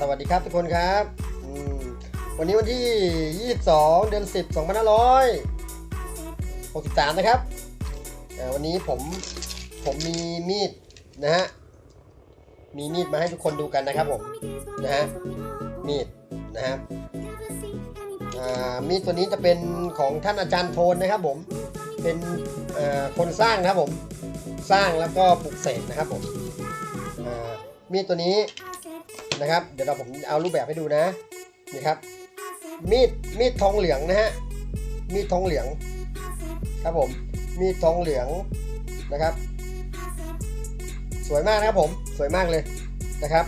สวัสดีครับทุกคนครับวันนี้วันที่ 22 เดือน 10 2563 นะครับ วันนี้ผมผมมีมีดนะฮะ มีมีดมาให้ทุกคนดูกันนะครับผมนะฮะ มีดนะฮะอ่ามีดตัวนี้จะเป็นของท่านอาจารย์โทนนะครับผม เป็นคนสร้างนะครับผม สร้างแล้วก็ปลุกเสกนะครับผมมีดตัวนี้ นะครับ เดี๋ยวเราผมเอารูปแบบให้ดูนะนี่ครับ มีดมีดทองเหลืองนะฮะมีดทองเหลืองครับผมมีดทองเหลืองนะครับ สวยมากนะครับผมสวยมากเลยนะครับ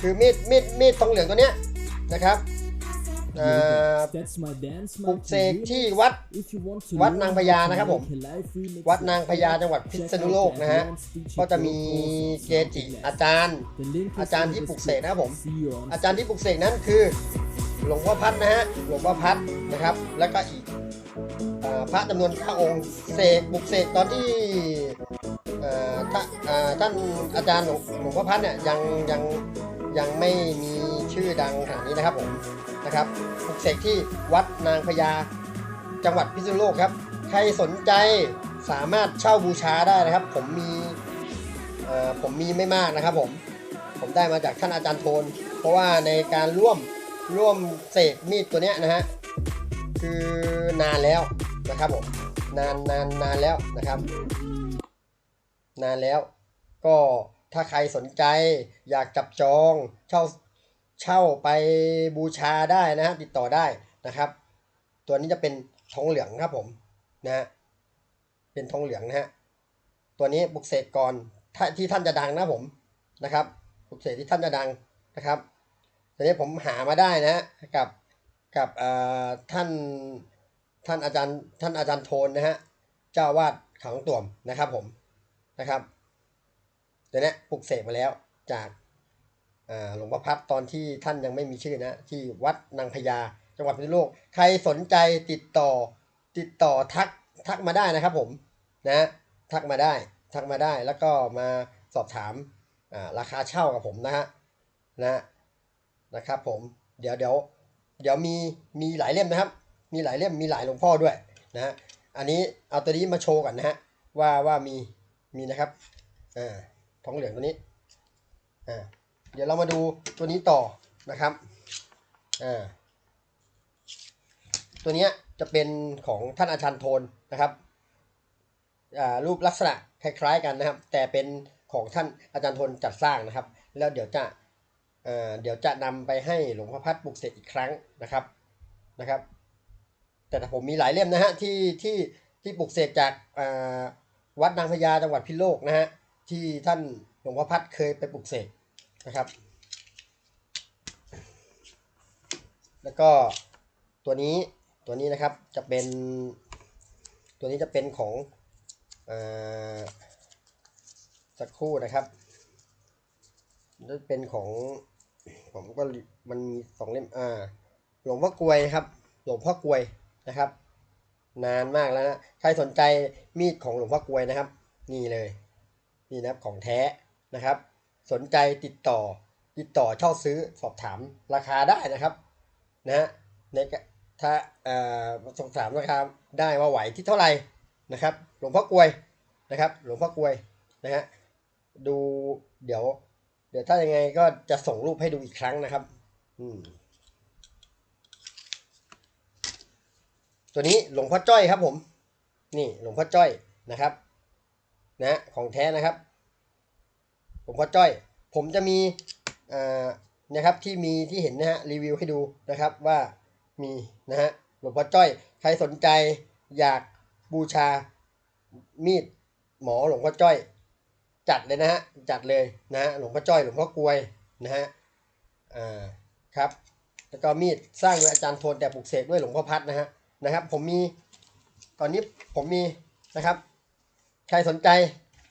คือมีดมีดมีดทองเหลืองตัวเนี้ยนะครับ ปลุ mark กเส to ก you. ที่วัด If you want to วัด learn นาง how พญา to นะครับผม make a live remix วัดนางพญาจังหวัดพิษณุโลกนะฮะ ก็จะมีเกจิอาจารย์ The link is อาจารย์ in ที่ the ปลุกเสกนะครับผม See you on อาจารย์ที่ปลุกเสกนั้นคือหลวงพ่อพัดนะฮะ หลวงพ่อพัดนะครับ แล้วก็อีกเอ่อพระจำนวนพระองค์เสกปลุกเสกตอนที่เอ่อท่าเอ่อท่านอาจารย์หลวงหลวงพ่อพัดเนี่ยยังยังยังไม่มี ชื่อดังขนาดนี้นะครับผมนะครับปลุกเสกที่วัดนางพญาจังหวัดพิษณุโลกครับ ใครสนใจสามารถเช่าบูชาได้นะครับ ผมมีผมมีไม่มากนะครับผมผมได้มาจากท่านอาจารย์โทน เพราะว่าในการร่วมร่วมเสกมีดตัวเนี้ยนะฮะคือนานแล้วนะครับผมนานนานนานแล้วนะครับ นานแล้ว ก็ถ้าใครสนใจอยากจับจองเช่า เช่าไปบูชาได้นะฮะติดต่อได้นะครับ ตัวนี้จะเป็นทองเหลืองครับผมนะฮะเป็นทองเหลืองนะฮะตัวนี้บุกเสกก่อนที่ท่านจะดังนะผมนะครับปลุกเสกที่ท่านจะดังนะครับทีนี้ผมหามาได้นะกับกับเอ่อท่านท่านอาจารย์ท่านอาจารย์โทนนะฮะเจ้าวาดเขางต่วมนะครับผมนะครับตัวนี้ปลุกเสกมาแล้วจาก หลวงพ่อพัดตอนที่ท่านยังไม่มีชื่อนะ ที่วัดนางพญาจังหวัดพิษณุโลก ใครสนใจติดต่อติดต่อทักทักมาได้นะครับผมนะทักมาได้ทักมาได้แล้วก็มาสอบถามอ่าราคาเช่ากับผมนะฮะนะนะครับผมเดี๋ยวเดี๋ยวเดี๋ยวมีมีหลายเล่มนะครับ มีหลายเล่มมีหลายหลวงพ่อด้วยนะฮะอันนี้เอาตัวนี้มาโชว์ก่อนนะฮะว่าว่ามีมีนะครับอ่าทองเหลืองตัวนี้อ่า เดี๋ยวเรามาดูตัวนี้ต่อนะครับอ่าตัวนี้จะเป็นของท่านอาจารย์โทนนะครับอ่ารูปลักษณะคล้ายๆกันนะครับ แต่เป็นของท่านอาจารย์ทนจัดสร้างนะครับ แล้วเดี๋ยวจะเอ่อเดี๋ยวจะนำไปให้หลวงพ่อพัดปลุกเสกอีกครั้งนะครับนะครับ แต่ผมมีหลายเล่มนะฮะที่ที่ที่ปลุกเสกจากอ่าวัดนางพญาจังหวัดพิโลกนะฮะที่ท่านหลวงพ่อพัดเคยไปปลุกเสก นะครับ แล้วก็ตัวนี้ตัวนี้นะครับจะเป็นตัวนี้จะเป็นของอสักครู่นะครับจะเป็นของผมก็มันมีสองเล่มอ่าหลวงพ่อกลวยครับ หลวงพ่อกลวยนะครับ นานมากแล้วนะใครสนใจมีดของหลวงพ่อกลวยนะครับ นี่เลยนี่นะครับของแท้นะครับ สนใจติดต่อติดต่อเช่าซื้อสอบถามราคาได้นะครับนะฮะในถ้าเอ่อสอบถามราคาได้ว่าไหวที่เท่าไหร่นะครับ หลวงพ่อกลวยนะครับ หลวงพ่อกลวยนะฮะดูเดี๋ยว เดี๋ยวถ้ายังไงก็จะส่งรูปให้ดูอีกครั้งนะครับ อืมตัวนี้หลวงพ่อจ้อยครับผม นี่หลวงพ่อจ้อยนะครับ นะของแท้นะครับ หลวงพ่อจ้อย ผมจะมีนะครับที่มีที่เห็นนะฮะรีวิวให้ดูนะครับว่ามีนะฮะหลวงพ่อจ้อย ใครสนใจอยากบูชามีดหมอหลวงพ่อจ้อย จัดเลยนะฮะจัดเลยนะฮะหลวงพ่อจ้อยหลวงพ่อกลวยนะฮะอ่าครับแล้วก็มีดสร้างโดยอาจารย์โทนแต่ปลุกเสกด้วยหลวงพ่อพัดนะฮะนะครับผมมีตอนนี้ผมมีนะครับ ใครสนใจ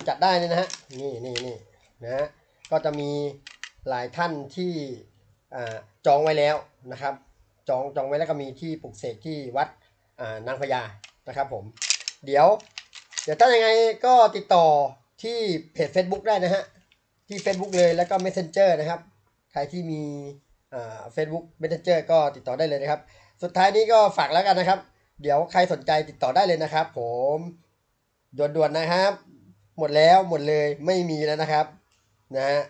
จัดได้เลยนะฮะนี่นี่นี่ นะก็จะมีหลายท่านที่จองไว้แล้วนะครับ จองจองไว้แล้วก็มีที่ปลุกเสกที่วัดนางพญานะครับผม เดี๋ยว เดี๋ยวถ้ายังไงก็ติดต่อที่เพจ Facebook ได้นะฮะ ที่ Facebook เลยแล้วก็ Messenger นะครับ ใครที่มีเฟซบุ๊กเม s เจอร์ก็ติดต่อได้เลยนะครับ สุดท้ายนี้ก็ฝากแล้วกันนะครับ เดี๋ยวใครสนใจติดต่อได้เลยนะครับ ผมด่วนๆนะครับ หมดแล้วหมดเลยไม่มีแล้วนะครับ นะฮะ